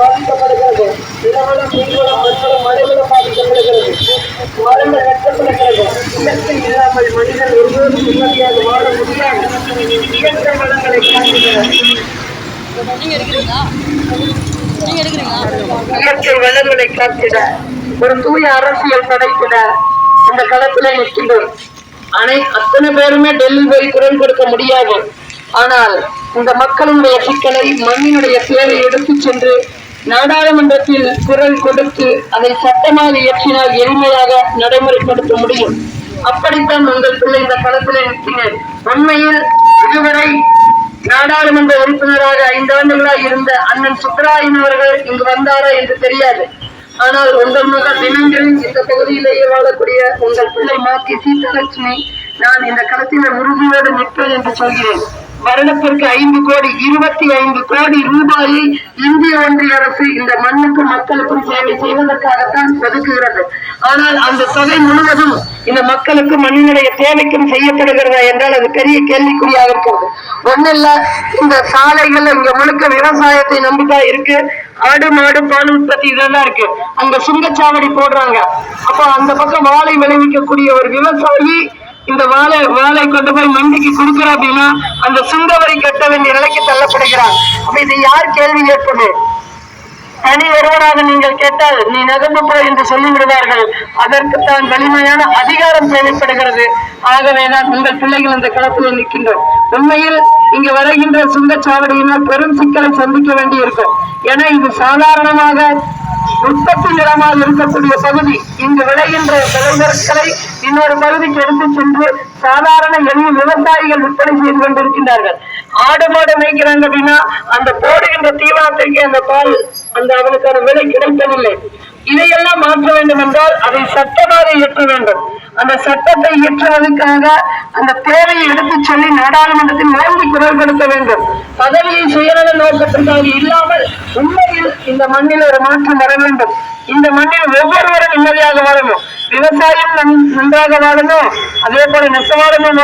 பாதிக்கப்படுகிறது. நிலவளம் நீர்வளம் மண்வளம் மழைவளம் பாதிக்கப்படுகிறது. மரங்கள் வெட்டப்படுகிறது இயற்கை இல்லாமல் மனிதன் ஒருபோதும் நிம்மதியாக வாழ முடியாது. இயற்கை வளங்களை காட்டுகிறது இயற்கை வளங்களை காத்திட ஒரு தூய அரசியல் படைத்திட இந்த களத்திலே நிற்கின்றோம். அனை அத்தனை பேருமே டெல்லி போய் குரல் கொடுக்க முடியாது. ஆனால் இந்த மக்களுடைய சிக்கலை மண்ணினுடைய தேவை எடுத்துச் சென்று நாடாளுமன்றத்தில் குரல் கொடுத்து அதை சட்டமாக இயற்றினால் எளிமையாக நடைமுறைப்படுத்த முடியும். அப்படித்தான் உங்கள் பிள்ளை இந்த களத்தில் நிற்கிறேன் உண்மையில் இதுவரை நாடாளுமன்ற உறுப்பினராக ஐந்து ஆண்டுகளாக இருந்த அண்ணன் சுப்பராயன் அவர்கள் இங்கு வந்தாரா என்று தெரியாது. ஆனால் உங்கள் மகன் தினங்களில் இந்த பகுதியிலேயே வாழக்கூடிய உங்கள் பிள்ளை மாத்தி சீதலட்சுமி நான் இந்த களத்தில் உறுதியோடு நிற்பேன் என்று சொல்கிறேன். வருடத்திற்கு ஐந்து கோடி இருபத்தி ஐந்து கோடி ரூபாயை இந்திய ஒன்றிய அரசு இந்த மண்ணுக்கும் மக்களுக்கும் சேவை செய்வதற்காகத்தான் ஒதுக்குகிறது. ஆனால் அந்த தொகை முழுவதும் இந்த மக்களுக்கு மண்ணினுடைய தேவைக்கும் செய்யப்படுகிறதா என்றால் அது பெரிய கேள்விக்குறியாக இருக்கிறது ஒன்னில்ல இந்த சாலைகள் இங்க முழுக்க விவசாயத்தை நம்பிதான் இருக்கு. ஆடு மாடு பால் உற்பத்தி இதெல்லாம் இருக்கு. அங்க சுங்கச்சாவடி போடுறாங்க. அப்போ அந்த பக்கம் வாழை விளைவிக்கக்கூடிய ஒரு விவசாயி இந்த வாழை வாழை கொண்டு போய் மண்டிக்கு கொடுக்குறா அப்படின்னா அந்த சுங்கவரி கட்ட வேண்டிய நிலைக்கு தள்ளப்படுகிறான். அப்ப இது யார் கேள்வி கேட்பது? தனி ஒருவராக நீங்கள் கேட்டால் நீ நகர்ந்து போ என்று சொல்லி விடுவார்கள் அதற்குத்தான் வலிமையான அதிகாரம் தேவைப்படுகிறது. ஆகவேதான் உங்கள் பிள்ளைகள் இந்த களத்தில் நிற்கின்றோம். உண்மையில் இங்கு வருகின்ற சுங்கச்சாவடியினால் பெரும் சிக்கலை சந்திக்க வேண்டியிருக்கும். ஏன்னா இது சாதாரணமாக உற்பத்தி நிலமாக இருக்கக்கூடிய பகுதி. இங்கு விளைகின்ற விளைபொருட்களை இன்னொரு பகுதிக்கு எடுத்து சென்று சாதாரண எளிய விவசாயிகள் விற்பனை செய்து கொண்டிருக்கின்றார்கள். ஆடு மாடு மேய்க்கிறாங்க அப்படின்னா அந்த போடுகின்ற தீவனத்திற்கு அந்த பால் அந்த அவனுக்கான விலை கிடைப்பதில்லை இதையெல்லாம் மாற்ற வேண்டும் என்றால் அதை சட்டமாக இயற்ற வேண்டும். அந்த சட்டத்தை இயற்றுவதற்காக அந்த தேவையை எடுத்துச் சொல்லி நாடாளுமன்றத்தில் ஓங்கி குரல் கொடுக்க வேண்டும். பதவியை சுயநல நோக்கத்திற்காக இல்லாமல் உண்மை இந்த மண்ணில் ஒரு மாற்றம் வர வேண்டும். இந்த மண்ணில் ஒவ்வொருவரும் நிம்மதியாக வாழணும் விவசாயம் நன்- நன்றாக வாழணும் அதே போல நெசவாளமும்